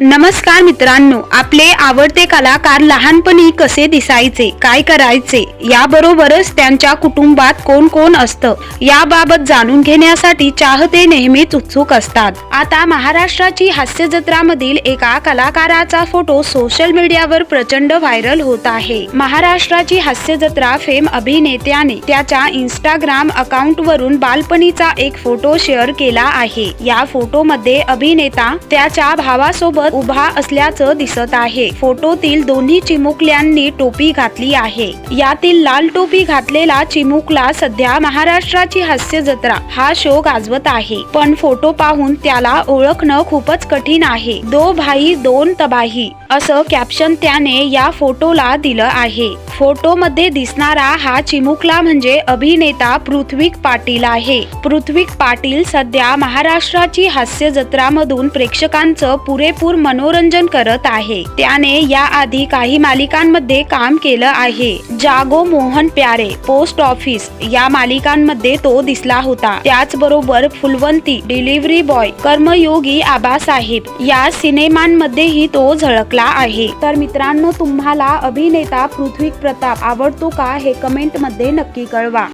नमस्कार मित्रांनो आपले आवडते कलाकार लहानपणी कसे दिसायचे काय करायचे याबरोबरच त्यांच्या कुटुंबात कोण कोण असतं याबाबत जाणून घेण्यासाठी चाहते नेहमीच उत्सुक असतात. आता महाराष्ट्राची हास्य जत्रामधील एका कलाकाराचा फोटो सोशल मीडियावर प्रचंड व्हायरल होत आहे. महाराष्ट्राची हास्य जत्रा फेम अभिनेत्याने त्याच्या इंस्टाग्राम अकाउंट वरून बालपणीचा एक फोटो शेअर केला आहे. या फोटोमध्ये अभिनेता त्याच्या भावासोबत उभा असल्याचं दिसत आहे. फोटोतील दोन्ही चिमुकल्यांनी टोपी घातली आहे. यातील लाल टोपी घातलेला चिमुकला सध्या महाराष्ट्राची हास्य जत्रा हा शो गाजवत आहे. पण फोटो पाहून त्याला ओळखणं खूपच कठीण आहे. दो भाई दोन तबाही असं कॅप्शन त्याने या फोटोला दिलं आहे. फोटोमध्ये दिसणारा हा चिमुकला म्हणजे अभिनेता पृथ्वीक पाटील आहे. पृथ्वीक पाटील सध्या महाराष्ट्राची हास्य जत्रामधून प्रेक्षकांचं पुरेपूर मनोरंजन करत आहे. त्याने याआधी काही मालिकांमध्ये काम केलं आहे. जागो मोहन प्यारे पोस्ट ऑफिस या मालिकांमध्ये तो दिसला होता. त्याचबरोबर फुलवंती डिलिव्हरी बॉय कर्मयोगी आबासाहेब या सिनेमांमध्येही तो झळकला आहे. तर मित्रांनो तुम्हाला अभिनेता पृथ्वी प्रताप आवडतो का हे कमेंटमध्ये नक्की कळवा.